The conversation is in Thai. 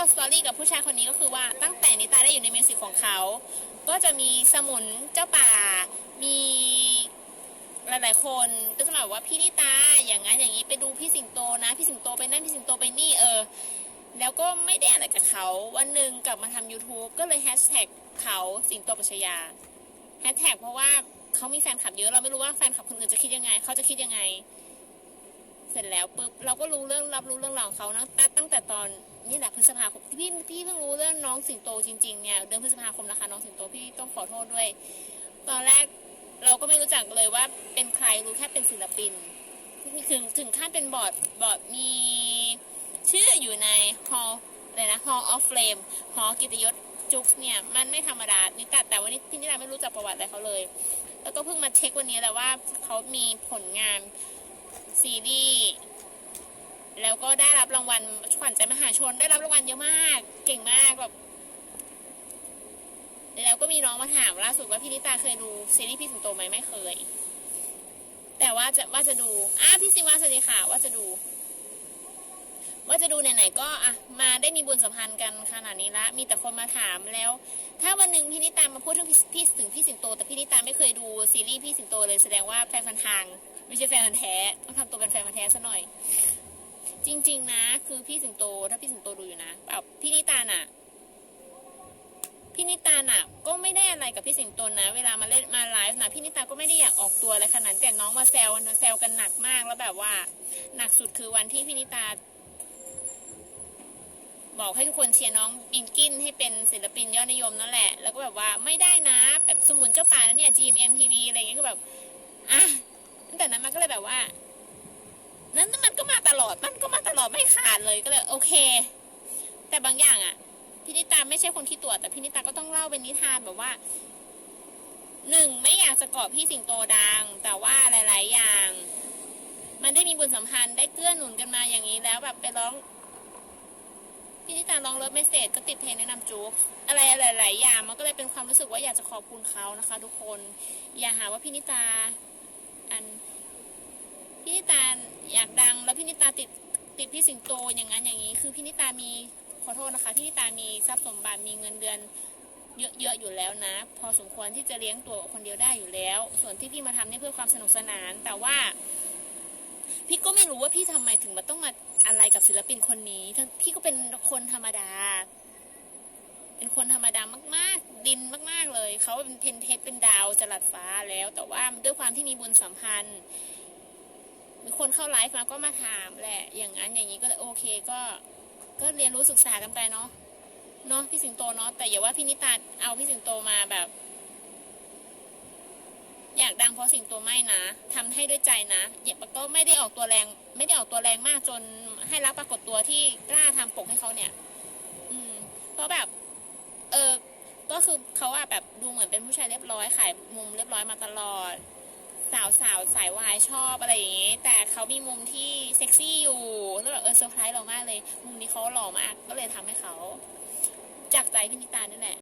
าสตอรี่กับผู้ชายคนนี้ก็คือว่าตั้งแต่นิตาได้อยู่ในมิวสิกของเขา ก็จะมีสมุนเจ้าป่า มีหลายๆคนก็จะมาบอกว่าพี่นิตาอย่างนั้นอย่างนี้ไปดูพี่สิงโตนะ พี่สิงโตไปนั่นพี่สิงโตไปนี่เออ แล้วก็ไม่ได้อะไรกับเขาวันหนึ่งกลับมาทำ YouTube ก็เลยแฮชแท็กเขาสิงโตปัชยาแฮชแท็กเพราะว่าเขามีแฟนคลับเยอะเราไม่รู้ว่าแฟนคลับคนอื่นจะคิดยังไง เขาจะคิดยังไง เสร็จแล้วปุ๊บเราก็รู้เรื่องรับรู้เรื่องราวเขานะตั้งตั้งแต่ตอนนี่แหละพฤษภาคมพี่พี่เพิ่งรู้เรื่องน้องสิงโตจริงๆเนี่ยเดือนพฤษภาคมนะคะน้องสิงโตพี่ต้องขอโทษด้วย ตอนแรกเราก็ไม่รู้จักเลยว่าเป็นใครรู้แค่เป็นศิลปินถึงถึงขั้นเป็นบอร์ดบอร์ดมีชื่ออยู่ใน Hall อะไรนะ Hall of Flame หอกิตยศจุกเนี่ยมันไม่ธรรมดานี่แต่แต่วันนี้พี่นิดาไม่รู้จักประวัติอะไรเขาเลย แล้วก็เพิ่งมาเช็ควันนี้แหละว่าเขามีผลงาน ซีรีส์แล้วก็ได้รับรางวัลขวัญใจมหาชนได้รับรางวัลเยอะมาก เก่งมากแบบแล้วก็มีน้องมาถามล่าสุดว่าพี่นิตาเคยดูซีรีส์พี่สิงโตไหมไม่เคย แต่ว่าจะว่าจะดูอะพี่สิงวาสวัสดีค่ะว่าจะดู ว่าจะดูไหนๆก็อะมาได้มีบุญสัมพันธ์กันขนาดนี้ละ มีแต่คนมาถามแล้ว ถ้าวันหนึ่งพี่นิตามาพูดถึงพี่พี่ถึงพี่สิงโต แต่พี่นิตาไม่เคยดูซีรีส์พี่สิงโตเลยแสดงว่าแฟนพันทาง ไม่ใช่แฟนพันธ์แท้ต้องทำตัวเป็นแฟนพันธ์แท้ซะหน่อย จริง ๆ นะ คือพี่สิงโตถ้าพี่สิงโตดูอยู่นะแบบพี่นิตาน่ะพี่นิตาน่ะ ก็ไม่ได้อะไรกับพี่สิงโตนะ เวลามาเล่นมาไลฟ์นะพี่นิตาก็ไม่ได้อยากออกตัวอะไรขนาดนั้นแต่น้องมาแซวกันแซวกันหนักมากแล้วแบบว่า หนักสุดคือวันที่พี่นิตา บอกให้ทุกคนเชียร์น้องบินกินให้เป็นศิลปินยอดนิยมนั่นแหละ แล้วก็แบบว่าไม่ได้นะ แบบสมุนเจ้าป่าแล้วเนี่ย GMM TV อะไรอย่างเงี้ยคือแบบอะ ว่า นั้นมันก็มาตลอด มันก็มาตลอดไม่ขาดเลยก็เลยโอเค แต่บางอย่างอะพี่นิตาไม่ใช่คนที่ตรวจแต่พี่นิตาก็ต้องเล่าเป็นนิทานแบบว่าหนึ่งไม่อยากจะเกาะพี่สิงโตดัง แต่ว่าหลาย ๆ อย่าง มันได้มีบุญสัมพันธ์ได้เกื้อหนุนกันมาอย่างนี้แล้วแบบไปร้องพี่นิตาร้องเลิฟเมสเซจก็ติดเพลงแนะนำจุ๊กอะไรหลาย ๆ อย่างมันก็เลยเป็นความรู้สึกว่าอยากจะขอบคุณเขานะคะ ทุกคน อย่าหาว่าพี่นิตาอัน พี่นิตาอยากดัง แล้วพี่นิตาติดติดพี่สิงโตอย่างนั้นอย่างนี้ คือพี่นิตามีขอโทษนะคะพี่นิตามีทรัพย์สมบัติมีเงินเดือนเยอะๆอยู่แล้วนะ พอสมควรที่จะเลี้ยงตัวคนเดียวได้อยู่แล้ว ส่วนที่พี่มาทำเนี่ยเพื่อความสนุกสนาน แต่ว่า พี่ก็ไม่รู้ว่าพี่ทำไมถึงมาต้องมาอะไรกับศิลปินคนนี้ทั้งพี่ก็เป็นคนธรรมดา เป็นคนธรรมดามาก ๆ ดินมาก ๆเลยเขาเป็นเพนเพชรเป็นดาวจรัสฟ้าแล้ว แต่ว่าด้วยความที่มีบุญสัมพันธ์ คนเข้าไลฟ์มาก็มาถามแหละ อย่างนั้นอย่างนี้ก็เลยโอเคก็ก็เรียนรู้ศึกษากันไปเนาะเนาะพี่สิงโตเนาะแต่อย่าว่าพี่นิตาเอาพี่สิงโตมาแบบ อยากดังเพราะสิงโตไม่นะทำให้ด้วยใจนะอย่าก็ไม่ได้ออกตัวแรง ไม่ได้ออกตัวแรงมากจนให้รับปรากฏตัวที่กล้าทำปกให้เขาเนี่ย อืม เพราะแบบ เออก็คือเขาอะแบบดูเหมือนเป็นผู้ชายเรียบร้อยขายมุมเรียบร้อยมาตลอด สาวสาวสายวายชอบอะไรอย่างงี้ แต่เขามีมุมที่เซ็กซี่อยู่แล้วแบบเออเซอร์ไพรส์เรามากเลย มุมนี้เขาหล่อมากก็เลยทำให้เขาจากใจพี่นิตานี่แหละ